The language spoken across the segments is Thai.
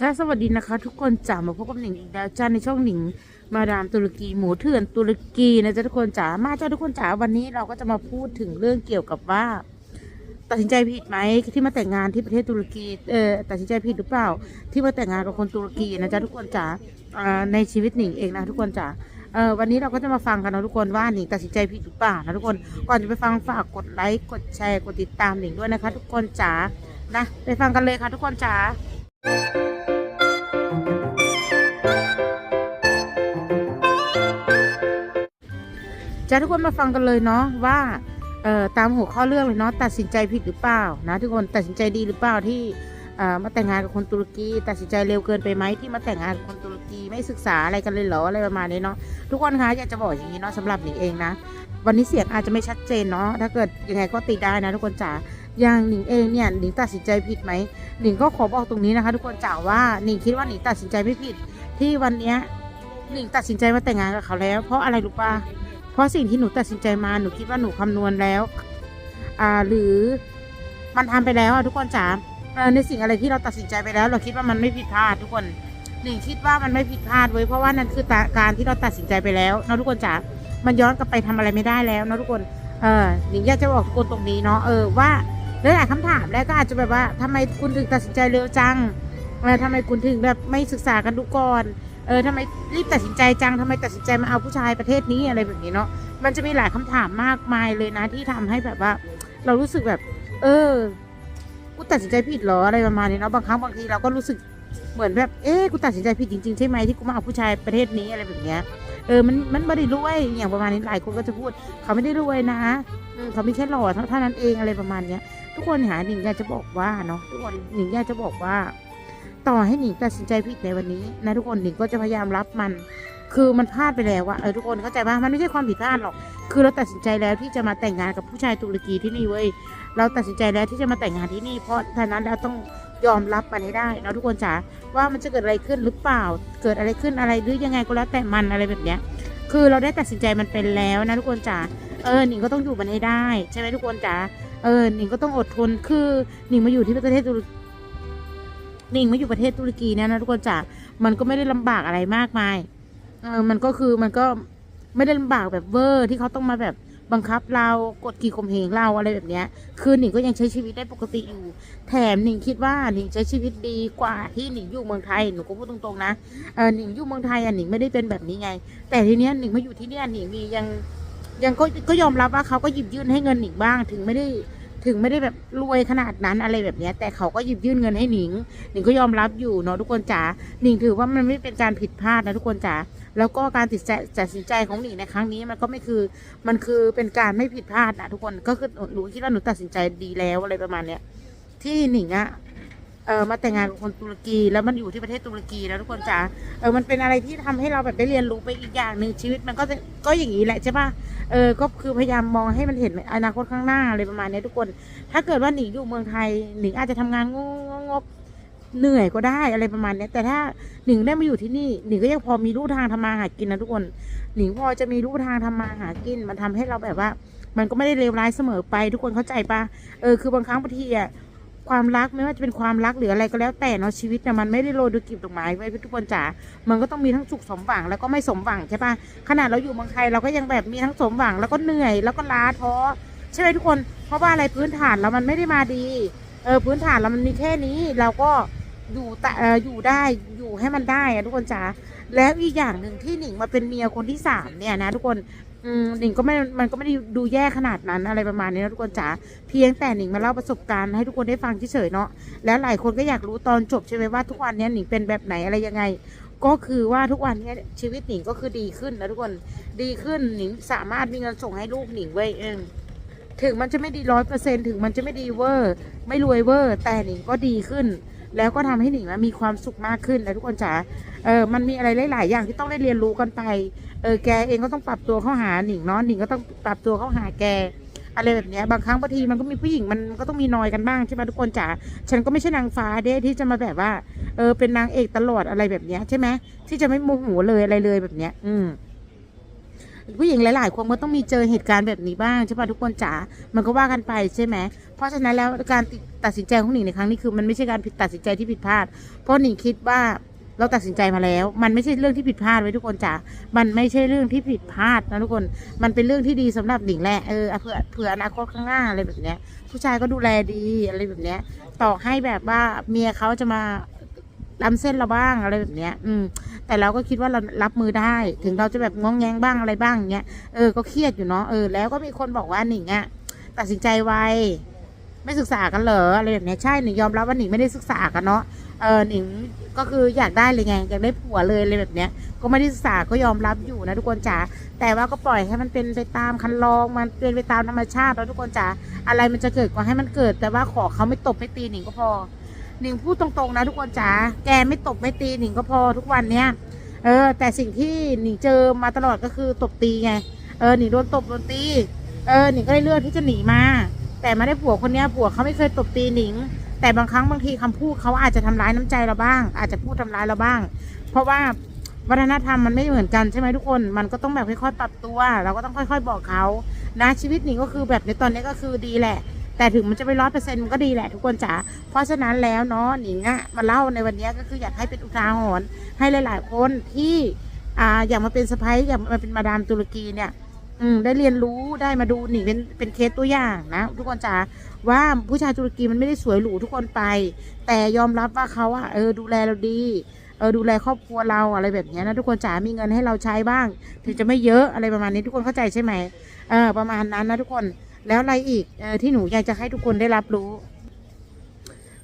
จ้าสวัสดีนะคะทุกคนจ๋ามาพบกับหนิงอีกแล้วจ้าในช่องหนิงมาดามตุรกีหมูเถื่อนตุรกีนะจ๊ะทุกคนจ๋ามาจ้าทุกคนจ๋าวันนี้เราก็จะมาพูดถึงเรื่องเกี่ยวกับว่า ตัดสินใจผิดไหมที่มาแต่งงานที่ประเทศตุรกีเออตัดสินใจผิดหรือเปล่า ที่มาแต่งงานกับคนตุรกีนะจ๊ะทุกคนจ๋าอ่าในชีวิตหนิงเองนะทุกคนจ๋าเออวันนี้เราก็จะมาฟังกันนะทุกคนว่าหนิงตัดสินใจผิดหรือเปล่านะทุกคนก่อนจะไปฟังฝากกดไลค์กดแชร์กดติดตามหนิงด้วยนะคะ ทุกคนจ๋านะไปฟังกันเลยค่ะ ทุกคนจ๋า จะทุกคนมาฟังกันเลยเนาะว่าตามหัวข้อเรื่องเลยเนาะตัดสินใจผิดหรือเปล่านะทุกคนตัดสินใจดีหรือเปล่าที่มาแต่งงานกับคนตุรกี ตัดสินใจเร็วเกินไปไหมที่มาแต่งงานกับคนตุรกีไม่ศึกษาอะไรกันเลยเหรออะไรประมาณนี้เนาะทุกคนคะอยากจะบอกอย่างนี้เนาะสำหรับหนิงเองนะ วันนี้เสียงอาจจะไม่ชัดเจนเนาะถ้าเกิดยังไงก็ติดได้นะทุกคนจ๋าอย่างหนิงเองเนี่ยหนิงตัดสินใจผิดไหมหนิงก็ขอบอกตรงนี้นะคะ ทุกคนจ๋าว่าหนิงคิดว่าหนิงตัดสินใจไม่ผิดที่วันเนี้ยหนิงตัดสินใจมาแต่งงานกับเขาแล้ว เพราะอะไรรู้ป่ะ เพราะสิ่งที่หนูตัดสินใจมาหนูคิดว่าหนูคำนวณแล้ว อ่าหรือมันทำไปแล้วอะทุกคนจ๋าในสิ่งอะไรที่เราตัดสินใจไปแล้ว เราคิดว่ามันไม่ผิดพลาดทุกคนหนิงคิดว่ามันไม่ผิดพลาดเว้ยเพราะว่านั่นคือการที่เราตัดสินใจไปแล้วเนาะทุกคนจ๋ามันย้อนกลับไปทำอะไรไม่ได้แล้วเนาะทุกคนเออหนิงอยากจะบอกทุกคนตรงนี้เนาะเออว่าหลายๆคำถามแล้วก็อาจจะแบบว่าทำไมคุณถึงตัดสินใจเร็วจังเออทำไมคุณถึงแบบไม่ศึกษากันดูก่อน เออทำไมรีบตัดสินใจจังทำไมตัดสินใจมาเอาผู้ชายประเทศนี้อะไรแบบนี้เนาะมันจะมีหลายคำถามมากมายเลยนะที่ทำให้แบบว่า เรารู้สึกแบบ เออกูตัดสินใจผิดหรออะไรประมาณนี้เนาะบางครั้งบางทีเราก็รู้สึกเหมือนแบบเอ๊ะกูตัดสินใจผิดจริงๆใช่ไหมที่กูมาเอาผู้ชายประเทศนี้อะไรแบบเนี้ยเออมันมันไม่ได้รวยอย่างประมาณนี้หลายคนก็จะพูด เขาไม่ได้รวยนะเขาไม่แค่หล่อเท่าเท่านั้นเองอะไรประมาณเนี้ยทุกคนหาหนิงอยากจะบอกว่าเนาะทุกคนหนิงอยากจะบอกว่า ต่อให้หนิงตัดสินใจผิดในวันนี้นะทุกคนหนิงก็จะพยายามรับมัน คือมันพลาดไปแล้วอะเออทุกคนเข้าใจป่ะมันไม่ใช่ความผิดพลาดหรอก คือเราตัดสินใจแล้วที่จะมาแต่งงานกับผู้ชายตุรกีที่นี่เว้ยเราตัดสินใจแล้วที่จะมาแต่งงานที่นี่ เพราะฉะนั้นเราต้องยอมรับมันให้ได้นะทุกคนจ๋าว่ามันจะเกิดอะไรขึ้นหรือเปล่า เกิดอะไรขึ้นอะไรหรือยังไงก็แล้วแต่มันอะไรแบบเนี้ย คือเราได้ตัดสินใจมันเป็นแล้วนะทุกคนจ๋าเออหนิงก็ต้องอยู่มันให้ได้ ใช่ไหมทุกคนจ๋าเออหนิงก็ต้องอดทนคือหนิงมาอยู่ที่ประเทศตุรกี นิงมาอยู่ประเทศตุรกีเนี่ยนะทุกคนจ๋ามันก็ไม่ได้ลำบากอะไรมากมายเออมันก็คือมันก็ไม่ได้ลำบากแบบเวอร์ที่เขาต้องมาแบบบังคับเรากดขี่ข่มเหงเราอะไรแบบเนี้ย คือหนิงก็ยังใช้ชีวิตได้ปกติอยู่ แถมหนิงคิดว่าหนิงใช้ชีวิตดีกว่าที่หนิงอยู่เมืองไทยหนูก็พูดตรงๆนะเออหนิงอยู่เมืองไทยอะหนิงไม่ได้เป็นแบบนี้ไง แต่ทีเนี้ยหนิงมาอยู่ที่เนี่ยหนิงมียังยังก็ก็ยอมรับว่าเขาก็หยิบยื่นให้เงินหนิงบ้างถึงไม่ได้ ถึงไม่ได้แบบรวยขนาดนั้นอะไรแบบนี้แต่เขาก็หยิบยื่นเงินให้หนิง หนิงก็ยอมรับอยู่เนาะทุกคนจ๋าหนิงถือว่ามันไม่เป็นการผิดพลาดนะทุกคนจ๋าแล้วก็การตัดใจตัดสินใจของหนิงในครั้งนี้มันก็ไม่คือมันคือเป็นการไม่ผิดพลาดนะทุกคนก็คือหนูคิดว่าหนูตัดสินใจดีแล้วอะไรประมาณเนี้ยที่หนิงอะ เออมาแต่งงานกับคนตุรกีแล้วมันอยู่ที่ประเทศตุรกีแล้วทุกคนจ๋าเออมันเป็นอะไรที่ทำให้เราแบบได้เรียนรู้ไปอีกอย่างหนึ่งชีวิตมันก็จะก็อย่างนี้แหละใช่ปะเออก็คือพยายามมองให้มันเห็นอนาคตข้างหน้าอะไรประมาณนี้ทุกคน ถ้าเกิดว่าหนิงอยู่เมืองไทยหนิงอาจจะทำงานงงกๆเหนื่อยก็ได้อะไรประมาณนี้แต่ถ้าหนิงได้มาอยู่ที่นี่หนิงก็ยังพอมีลู่ทางทำมาหากินนะทุกคนหนิงพอจะมีลู่ทางทำมาหากิน มันทำให้เราแบบว่า มันก็ไม่ได้เลวร้ายเสมอไปทุกคนเข้าใจปะเออคือบางครั้งบางทีอะ ความรักไม่ว่าจะเป็นความรักหรืออะไรก็แล้วแต่เนาะชีวิตเนี่ยมันไม่ได้โรยด้วยกลีบดอกไม้ไว้ทุกคนจ๋ามันก็ต้องมีทั้งสุขสมหวังแล้วก็ไม่สมหวังใช่ปะขนาดเราอยู่เมืองไทยเราก็ยังแบบมีทั้งสมหวังแล้วก็เหนื่อยแล้วก็ล้าท้อใช่ไหมทุกคน เพราะว่าอะไรพื้นฐานเรามันไม่ได้มาดีเออพื้นฐานเรามันมีแค่นี้เราก็อยู่แต่เอออยู่ได้อยู่ให้มันได้อะทุกคนจ๋าแล้วอีกอย่างหนึ่งที่หนิงมาเป็นเมียคนที่สามเนี่ยนะทุกคน อืมหนิงก็ไม่ มันก็ไม่ได้ดูแย่ขนาดนั้นอะไรประมาณนี้นะทุกคนจ๋า เพียงแต่หนิงมาเล่าประสบการณ์ให้ทุกคนได้ฟังเฉยๆเนาะ แล้วหลายคนก็อยากรู้ตอนจบใช่ไหมว่าทุกวันนี้หนิงเป็นแบบไหนอะไรยังไง ก็คือว่าทุกวันนี้ชีวิตหนิงก็คือดีขึ้นนะทุกคน ดีขึ้นหนิงสามารถมีเงินส่งให้ลูกหนิงไว้เองถึงมันจะไม่ดีร้อยเปอร์เซ็นถึงมันจะไม่ดีเวอร์ ไม่รวยเวอร์ แต่หนิงก็ดีขึ้น แล้วก็ทำให้หนิงมีความสุขมากขึ้นนะทุกคนจ๋า เออมันมีอะไรหลาย ๆ อย่างที่ต้องได้เรียนรู้กันไป เออแกเองก็ต้องปรับตัวเข้าหาหนิงเนาะหนิงก็ต้องปรับตัวเข้าหาแก อะไรแบบเนี้ยบางครั้งบางทีมันก็มีผู้หญิงมันก็ต้องมีนอยกันบ้างใช่ไหมทุกคนจ๋าฉันก็ไม่ใช่นางฟ้าเด้ที่จะมาแบบว่า เออเป็นนางเอกตลอดอะไรแบบเนี้ยใช่ไหมที่จะไม่โมโหเลยอะไรเลยแบบเนี้ย อืมผู้หญิงหลาย ๆ คนก็ต้องมีเจอเหตุการณ์แบบนี้บ้างใช่ปะทุกคนจ๋า มันก็ว่ากันไปใช่ไหม เพราะฉะนั้นแล้วการตัดสินใจของหนิงในครั้งนี้คือมันไม่ใช่การผิดตัดสินใจที่ผิดพลาด เพราะหนิงคิดว่า เราตัดสินใจมาแล้ว มันไม่ใช่เรื่องที่ผิดพลาดไว้ทุกคนจ๋ามันไม่ใช่เรื่องที่ผิดพลาดนะทุกคน มันเป็นเรื่องที่ดีสำหรับหนิงแหละเออเผื่อเผื่ออนาคตข้างหน้าอะไรแบบเนี้ย ผู้ชายก็ดูแลดีอะไรแบบเนี้ย ต่อให้แบบว่าเมียเขาจะมาล้ำเส้นเราบ้างอะไรแบบเนี้ย อืม แต่เราก็คิดว่าเรารับมือได้ ถึงเราจะแบบงองแงงบ้างอะไรบ้างเงี้ย เออ ก็เครียดอยู่เนาะ เออ แล้วก็มีคนบอกว่าหนิงอะตัดสินใจไว ไม่ศึกษากันเหรออะไรแบบเนี้ย ใช่ หนิงยอมรับว่าหนิงไม่ได้ศึกษากันเนาะ เออหนิงก็คืออยากได้เลยไงอยากได้ผัวเลยอะไรแบบเนี้ย ก็ไม่ได้ศึกษาก็ยอมรับอยู่นะทุกคนจ๋าแต่ว่าก็ปล่อยให้มันเป็นไปตามคันลองมันเป็นไปตามธรรมชาติแล้วทุกคนจ๋าอะไรมันจะเกิดก็ให้มันเกิด แต่ว่าขอเขาไม่ตบไม่ตีหนิงก็พอหนิงพูดตรงๆนะทุกคนจ๋าแกไม่ตบไม่ตีหนิงก็พอทุกวันเนี้ยเออ แต่สิ่งที่หนิงเจอมาตลอดก็คือตบตีไงเออหนิงโดนตบโดนตีเออหนิงก็เลยเลือกที่จะหนีมา แต่ไม่ได้ผัวคนเนี้ยผัวเขาไม่เคยตบตีหนิง แต่บางครั้งบางทีคำพูดเขาอาจจะทำร้ายน้ำใจเราบ้าง อาจจะพูดทำร้ายเราบ้าง เพราะว่าวัฒนธรรมมันไม่เหมือนกันใช่ไหมทุกคน มันก็ต้องแบบค่อยๆปรับตัว เราก็ต้องค่อยๆบอกเขานะชีวิตหนิงก็คือแบบในตอนนี้ก็คือดีแหละ แต่ถึงมันจะไม่ร้อยเปอร์เซ็นต์มันก็ดีแหละทุกคนจ๋า เพราะฉะนั้นแล้วเนาะหนิงอะมาเล่าในวันนี้ก็คืออยากให้เป็นอุทาหรณ์ให้หลาย ๆ คนที่อ่าอยากมาเป็นสะพ้ายอยากมาเป็นมาดามตุรกีเนี่ย อืมได้เรียนรู้ได้มาดูนิงเป็นเป็นเคสตัวอย่างนะทุกคนจ๋าว่าผู้ชายตุรกีมันไม่ได้สวยหรูทุกคนไป แต่ยอมรับว่าเขาอะเออดูแลเราดีเออดูแลครอบครัวเราอะไรแบบนี้นะทุกคนจ๋ามีเงินให้เราใช้บ้าง ถึงจะไม่เยอะอะไรประมาณนี้ทุกคนเข้าใจใช่ไหมเออประมาณนั้นนะทุกคนแล้วอะไรอีกเออที่หนูอยากจะให้ทุกคนได้รับรู้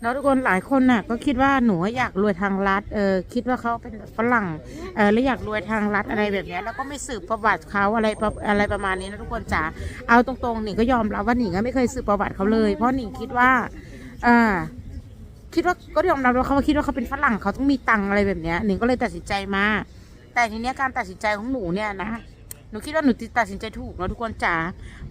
เนาะทุกคนหลายคนน่ะก็คิดว่าหนูอยากรวยทางรัฐเออคิดว่าเขาเป็นฝรั่งเออแล้วอยากรวยทางรัฐอะไรแบบนี้แล้วก็ไม่สืบประวัติเขาอะไรอะไรประมาณนี้นะทุกคนจ๋าเอาตรงๆหนิงก็ยอมรับว่าหนิงก็ไม่เคยสืบประวัติเขาเลย เพราะหนิงคิดว่าอ่าคิดว่าก็ยอมรับว่าเขาคิดว่าเขาเป็นฝรั่งเขาต้องมีตังอะไรแบบนี้หนิงก็เลยตัดสินใจมา แต่ทีเนี้ยการตัดสินใจของหนูเนี่ยนะ นูคิดว่าหนูตัดสินใจถูกเนอะทุกคนจ๋า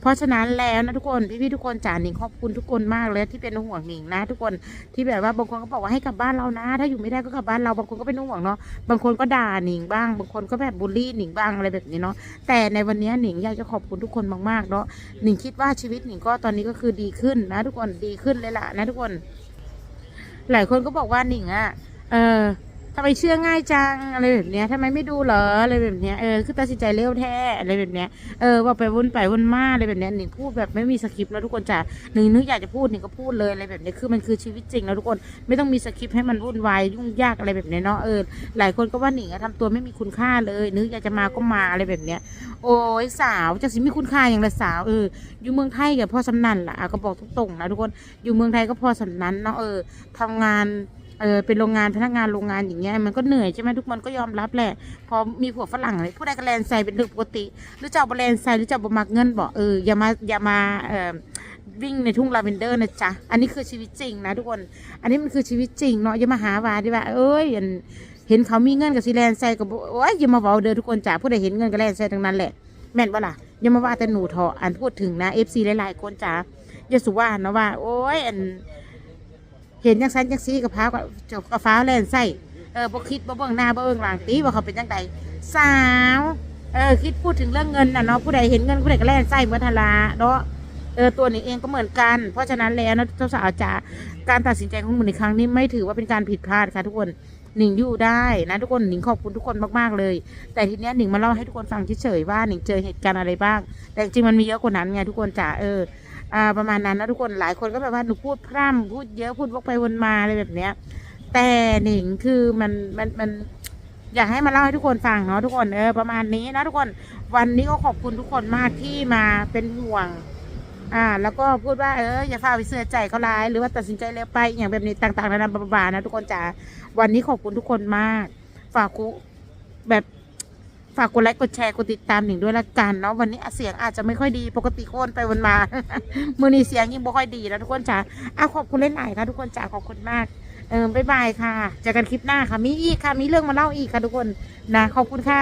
เพราะฉะนั้นแล้วนะทุกคนพี่ๆทุกคนจ๋าหนิงขอบคุณทุกคนมากเลยที่เป็นห่วงหนิงนะ ทุกคนที่แบบว่าบางคนก็บอกว่าให้กลับบ้านเรานะ ถ้าอยู่ไม่ได้ก็กลับบ้านเราบางคนก็เป็นห่วงเนาะบางคนก็ด่าหนิงบ้าง บางคนก็แบบบูลลี่หนิงบ้างอะไรแบบนี้เนาะแต่ในวันนี้หนิงอยากจะขอบคุณทุกคนมากๆเนาะหนิงคิดว่าชีวิตหนิงก็ตอนนี้ก็คือดีขึ้นนะ ทุกคนดีขึ้นเลยล่ะนะ ทุกคน หลายคนก็บอกว่าหนิงอะเออ ทำไมเชื่อง่ายจังอะไรแบบเนี้ยทำไมไม่ดูเหรออะไรแบบเนี้ยเออคือตัดสินใจเร็วแท้อะไรแบบเนี้ยเออว่าไปวนไปวนมาอะไรแบบเนี้ยหนิงพูดแบบไม่มีสคริปต์แล้วทุกคนจะหนิงนึกอยากจะพูดหนิงก็พูดเลยอะไรแบบเนี้ยคือมันคือชีวิตจริงแล้วทุกคนไม่ต้องมีสคริปต์ให้มันวุ่นวายยุ่งยากอะไรแบบเนี้ยเนาะเออหลายคนก็ว่าหนิงทำตัวไม่มีคุณค่าเลย นึกอยากจะมาก็มาอะไรแบบเนี้ยโอ้ยสาวจะสิมีคุณค่าอย่างไรสาวเอออยู่เมืองไทยกับพ่อสำนันล่ะอะก็บอกตรงๆนะทุกคนอยู่เมืองไทยก็พอสำนันเนาะเออทำงาน เออเป็นโรงงานพนักงานโรงงานอย่างเงี้ยมันก็เหนื่อยใช่ไหมทุกคนก็ยอมรับแหละ พอมีผัวฝรั่งเลยผู้ใดก็แลนใส่เป็นเรื่องปกติ หรือเจ้าบแลนใส่หรือเจ้าบมักเงินบอกเอออย่ามาอย่ามาเอ่อวิ่งในทุ่งลาเวนเดอร์นะจ๊ะ อันนี้คือชีวิตจริงนะทุกคน อันนี้มันคือชีวิตจริงเนาะอย่ามาหาว่าดีว่า เอ้ยอันเห็นเขามีเงินกับซีแลนใส่กับโอ้ยอย่ามาเว้าเด้อทุกคนจ้ะผู้ใดเห็นเงินก็แลนใส่ทั้งนั้นแหละแม่นว่าล่ะอย่ามาว่าแต่หนูเถอะอันพูดถึงนะเอฟซีหลายๆคนจ้ะอย่าสุว่านะว่า โอ้ยอัน เห็นจังสันจังซีกับพ้ากับจบกับฟ้าแล่นใส่เออบ่คิดบ่เบิ่งหน้าบ่เบิ่งหลังตีว่าเขาเป็นจังใดสาวเออคิดพูดถึงเรื่องเงินน่ะเนาะผู้ใดเห็นเงินผู้ใดก็แล่นใส่เมื่อทลาเนาะเออตัวนี้เองก็เหมือนกัน เพราะฉะนั้นแล้วนะเจ้าสาวจ๋าการตัดสินใจของหนูในครั้งนี้ไม่ถือว่าเป็นการผิดพลาดค่ะทุกคนหนิงอยู่ได้นะทุกคนหนิงขอบคุณทุกคนมากๆเลย แต่ทีเนี้ยหนิงมาเล่าให้ทุกคนฟังเฉยๆว่าหนิงเจอเหตุการณ์อะไรบ้าง แต่จริงมันมีเยอะกว่านั้นไงทุกคนจ๋าเออ ประมาณนั้นนะทุกคนหลายคนก็แบบว่าหนูพูดพร่ำพูดเยอะพูดวกไปวนมาอะไรแบบเนี้ย แต่หนิงคือมันมันมันอยากให้มาเล่าให้ทุกคนฟังเนาะทุกคนเออประมาณนี้นะทุกคนวันนี้ก็ขอบคุณทุกคนมากที่มาเป็นห่วง อ่า แล้วก็พูดว่าเอออย่าฝ่าไปเสื้อใจเขาร้าย หรือว่าตัดสินใจเร็วไปอย่างแบบนี้ต่างๆนานาบาๆนะทุกคนจ๋าวันนี้ขอบคุณทุกคนมาก ฝากกูแบบ ฝากกดไลค์กดแชร์กดติดตามหนิงด้วยละกันเนาะวันนี้เสียงอาจจะไม่ค่อยดีปกติโคนไปวนมา มือนี้เสียงยิ่งบ่ค่อยดีแล้วทุกคนจ๋าอะขอบคุณเล่นไหนค่ะทุกคนจ๋าขอบคุณมากเออบ๊ายบายค่ะเจอกันคลิปหน้าค่ะมีอีกค่ะมีเรื่องมาเล่าอีกค่ะทุกคนนะขอบคุณค่ะ